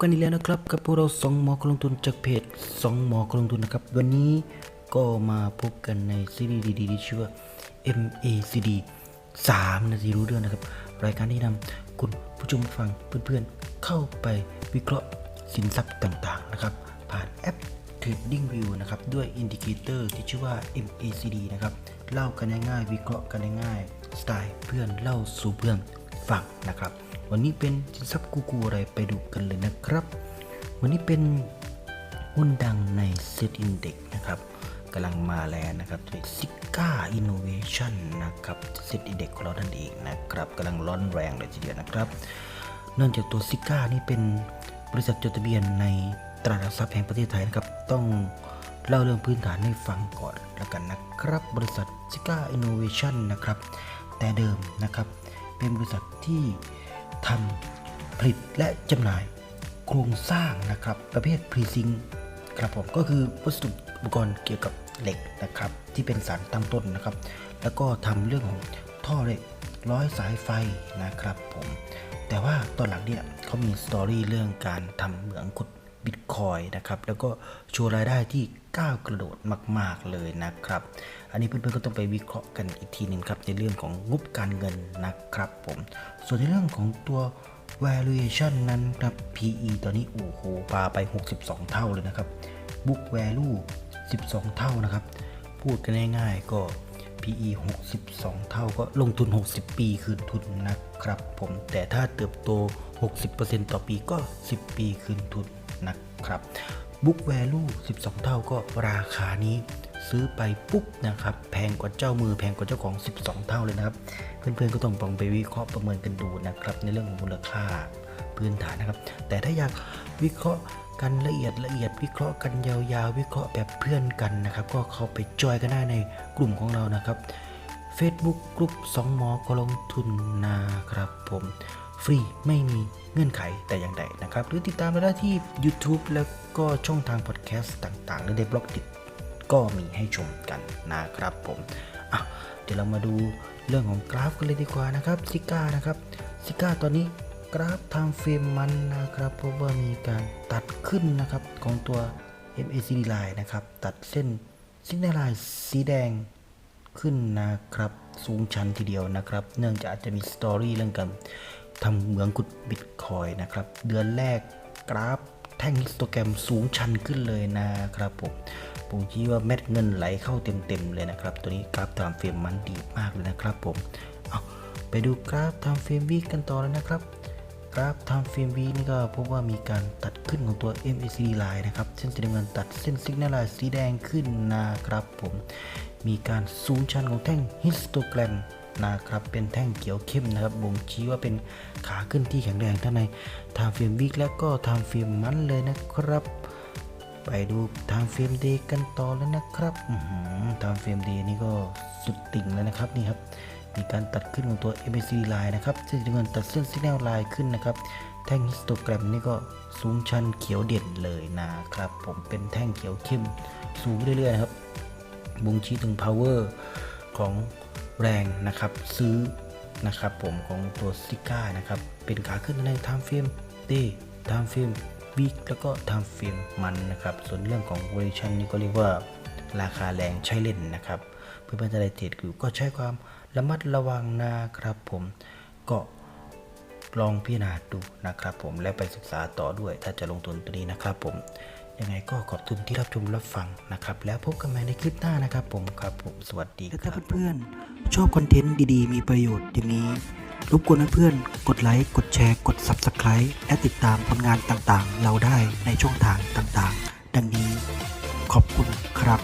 กันอีกแล้วนะครับกับพวกเราสองหมอกลงทุนจากเพจสองหมอกลงทุนนะครับ วันนี้ก็มาพบกันในซีรีส์ดีๆที่ชื่อว่า MACD 3นาทีรู้เรื่องนะครับ รายการที่นำคุณผู้ชมฟังเพื่อนๆ เข้าไปวิเคราะห์สินทรัพย์ต่างๆนะครับ ผ่านแอป Trading View นะครับ ด้วยอินดิเคเตอร์ที่ชื่อว่า MACD นะครับ เล่ากันง่ายๆวิเคราะห์กันง่ายๆสไตล์เพื่อนเล่าสู่เพื่อนฟังนะครับ วันนี้เป็นสินทรัพย์กูกูอะไรไปดูกันเลยนะครับ วันนี้เป็นหุ้นดังใน Set Index นะครับกำลังมาแรงนะครับด้วย Sika Innovation นะครับ Set Index ของเรานั่นเองนะครับกำลังร้อนแรงเลยทีเดียวนะครับ เนื่องจากตัว Sika นี่เป็นบริษัทจดทะเบียนในตลาดหลักทรัพย์แห่งประเทศไทยนะครับต้องเล่าเรื่องพื้นฐานให้ฟังก่อนแล้วกันนะครับ บริษัท Sika Innovation นะครับแต่เดิมนะครับเป็นบริษัทที่ ทำผลิตและจำหน่าย โครงสร้างนะครับ ประเภทพรีซิงครับผมก็คือวัสดุอุปกรณ์เกี่ยวกับเหล็กนะครับ ที่เป็นสารตั้งต้นนะครับ แล้วก็ทำเรื่องของท่อเหล็กร้อยสายไฟนะครับผมแต่ว่าตอนหลังเนี่ยเขามีสตอรี่เรื่องการทำเหมืองขุด บิตคอยนะครับแล้วก็โชว์รายได้ที่ก้าวกระโดดมาก ๆ เลยนะครับ อันนี้เพื่อนๆก็ต้องไปวิเคราะห์กันอีกทีหนึ่งครับในเรื่องของงบการเงินนะครับผม ส่วนในเรื่องของตัว valuation นั้นครับ PE ตอนนี้โอ้โหปาไป 62 เท่าเลยนะครับ book value 12 เท่านะครับ พูดกันง่ายๆก็ PE 62 เท่าก็ลงทุน 60 ปีคืนทุนนะครับผมแต่ถ้าเติบโต 60%ต่อปีก็ 10 ปีคืนทุน ครับ Book Value 12 เท่าก็ราคานี้ซื้อไปปุ๊บนะครับ แพงกว่าเจ้ามือแพงกว่าเจ้าของ 12 เท่าเลยนะครับ เพื่อนๆก็ต้องลองไปวิเคราะห์ประเมินกันดูนะครับ ในเรื่องของมูลค่าพื้นฐานนะครับ แต่ถ้าอยากวิเคราะห์กันละเอียดละเอียดวิเคราะห์กันยาวๆ วิเคราะห์แบบเพื่อนกันนะครับ ก็เข้าไปจอยกันได้ในกลุ่มของเรานะครับ Facebook กลุ่ม2หมอกลงทุนนะครับผม ฟรีไม่มีเงื่อนไขแต่อย่างใดนะครับ หรือติดตามเราได้ที่ YouTube แล้วก็ช่องทางพอดแคสต์ต่างๆ หรือในบล็อกดิก็มีให้ชมกันนะครับผมอะเดี๋ยวเรามาดูเรื่องของกราฟกันเลยดีกว่านะครับซิก้านะครับซิก้าตอนนี้กราฟทางเฟรมมันนะครับเพราะว่ามีการตัดขึ้นนะครับของตัว MACD line นะครับ ตัดเส้นซิกแนลไลน์สีแดงขึ้นนะครับ สูงชันทีเดียวนะครับ เนื่องจากอาจจะมีสตอรี่เรื่องการ ทำเหมืองกุดบิตคอยนะครับ เดือนแรกกราฟแท่งฮิสโตแกรมสูงชันขึ้นเลยนะครับผมผมคิดว่าเม็ดเงินไหลเข้าเต็มๆเลยนะครับ ตัวนี้กราฟตามเฟรมมันดีมากเลยนะครับผมเอาไปดูกราฟทำเฟรมวีกันต่อเลยนะครับ กราฟทำเฟรมวีนี่ก็พบว่ามีการตัดขึ้นของตัว MACD line นะครับ เส้นสีน้ำเงินตัดเส้นสิกแนลไลน์สีแดงขึ้นนะครับผม มีการสูงชันของแท่งฮิสโตแกรม นะครับเป็นแท่งเขียวเข้มนะครับบ่งชี้ว่าเป็นขาขึ้นที่แข็งแรงทั้งในทางเฟรมวิกและก็ทางเฟรมมันเลยนะครับ ไปดูทางเฟรมดย์กันต่อแล้วนะครับทางเฟรมดย์นี่ก็สุดติ่งแล้วนะครับนี่ครับมีการตัดขึ้นของตัว MACD line นะครับเส้นสีน้ำเงินตัดเส้น signal line ขึ้นนะครับ แท่งฮิสโตแกรมนี่ก็สูงชันเขียวเด่นเลยนะครับ ผมเป็นแท่งเขียวเข้มสูงเรื่อยๆนะครับบ่งชี้ถึง power ของ แรงนะครับซื้อนะครับผมของตัวซิก้านะครับเป็นขาขึ้นใน time frame day time frame week แล้วก็ time frame มันนะครับส่วนเรื่องของ valuation นี่ก็เรียกว่าราคาแรงใช้เล่นนะครับ เพื่อนๆจะได้เทรดอยู่ก็ใช้ความระมัดระวังนะครับผมก็ลองพิจารณาดูนะครับผมและไปศึกษาต่อด้วยถ้าจะลงทุนตัวนี้นะครับผม ยังไงก็ขอบคุณที่รับชมรับฟังนะครับ แล้วพบกันใหม่ในคลิปหน้านะครับ ผมครับผมสวัสดีครับเพื่อนๆชอบคอนเทนต์ดีๆ มีประโยชน์อย่างนี้รบกวนเพื่อนๆกดไลค์กดแชร์ กด Subscribe และติดตามผลงานต่างๆ เราได้ในช่องทางต่างๆ ดังนี้ขอบคุณครับ